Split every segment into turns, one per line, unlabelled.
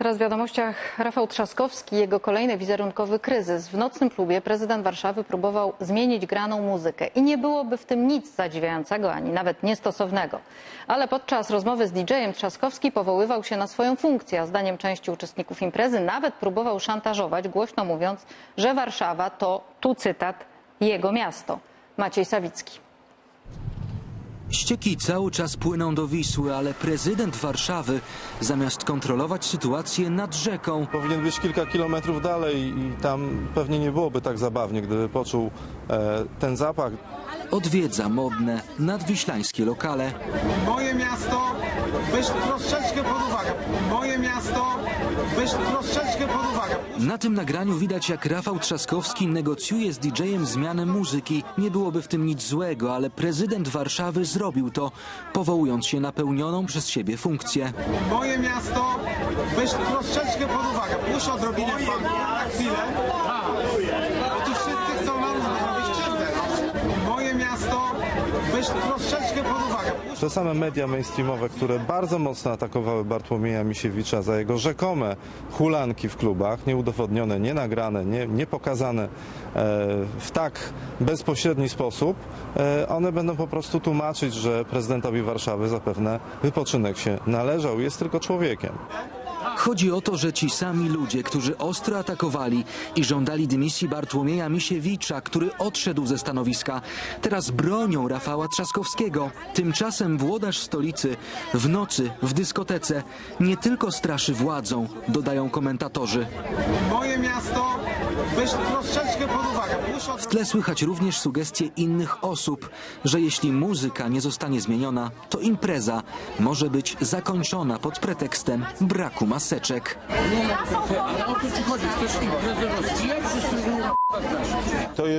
Teraz w wiadomościach Rafał Trzaskowski jego kolejny wizerunkowy kryzys. W nocnym klubie prezydent Warszawy próbował zmienić graną muzykę i nie byłoby w tym nic zadziwiającego ani nawet niestosownego. Ale podczas rozmowy z DJ-em Trzaskowski powoływał się na swoją funkcję, a zdaniem części uczestników imprezy nawet próbował szantażować, głośno mówiąc, że Warszawa to, tu cytat, jego miasto. Maciej Sawicki.
Ścieki cały czas płyną do Wisły, ale prezydent Warszawy zamiast kontrolować sytuację nad rzeką,
Powinien być kilka kilometrów dalej i tam pewnie nie byłoby tak zabawnie, gdyby poczuł e, ten zapach.
Odwiedza modne nadwiślańskie lokale.
Moje miasto, weź troszeczkę pod uwagę. Moje miasto, weź troszeczkę pod uwagę.
Na tym nagraniu widać jak Rafał Trzaskowski negocjuje z DJ-em zmianę muzyki. Nie byłoby w tym nic złego, ale prezydent Warszawy zrobił to, powołując się na pełnioną przez siebie funkcję.
Moje miasto, weź troszeczkę pod uwagę. Muszę odrobinę funku na chwilę. Bo tu wszyscy chcą nam zrobić krzywdę. no. Moje miasto, weź troszeczkę pod uwagę.
Te same media mainstreamowe, które bardzo mocno atakowały Bartłomieja Misiewicza za jego rzekome hulanki w klubach, nieudowodnione, nie nagrane, nie, nie pokazane e, w tak bezpośredni sposób, e, one będą po prostu tłumaczyć, że prezydentowi Warszawy zapewne wypoczynek się należał, jest tylko człowiekiem.
Chodzi o to, że ci sami ludzie, którzy ostro atakowali i żądali dymisji Bartłomieja Misiewicza, który odszedł ze stanowiska, teraz bronią Rafała Trzaskowskiego. Tymczasem włodarz stolicy w nocy w dyskotece nie tylko straszy władzą, dodają komentatorzy.
Moje miasto, weź troszeczkę pod
W tle słychać również sugestie innych osób, że jeśli muzyka nie zostanie zmieniona, to impreza może być zakończona pod pretekstem braku maseczek.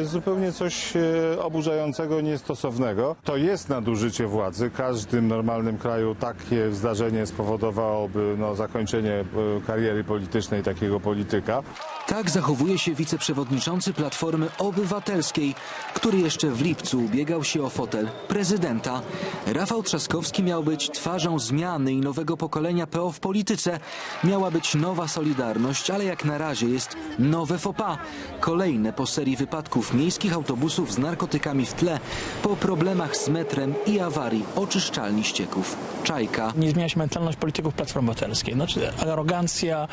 Jest zupełnie coś e, oburzającego, niestosownego. To jest nadużycie władzy. W każdym normalnym kraju takie zdarzenie spowodowałoby no, zakończenie e, kariery politycznej takiego polityka.
Tak zachowuje się wiceprzewodniczący Platformy Obywatelskiej, który jeszcze w lipcu ubiegał się o fotel prezydenta. Rafał Trzaskowski miał być twarzą zmiany i nowego pokolenia PO w polityce. Miała być nowa Solidarność, ale jak na razie jest nowe FOPA. Kolejne po serii wypadków miejskich autobusów z narkotykami w tle, po problemach z metrem i awarii oczyszczalni ścieków. Czajka.
nie zmienia się mentalność polityków Platformy Obywatelskiej. Znaczy arogancja,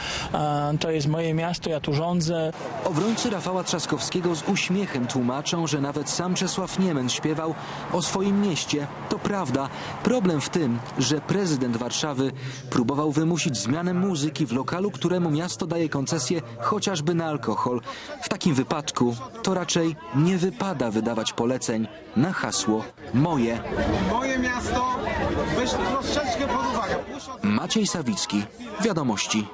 to jest moje miasto, ja tu rządzę.
Obrońcy Rafała Trzaskowskiego z uśmiechem tłumaczą, że nawet sam Czesław Niemen śpiewał o swoim mieście. To prawda. Problem w tym, że prezydent Warszawy próbował wymusić zmianę muzyki w lokalu, któremu miasto daje koncesję chociażby na alkohol. W takim wypadku to raczej nie wypada wydawać poleceń na hasło moje.
Moje miasto, weź troszeczkę pod uwagę.
Maciej Sawicki, Wiadomości.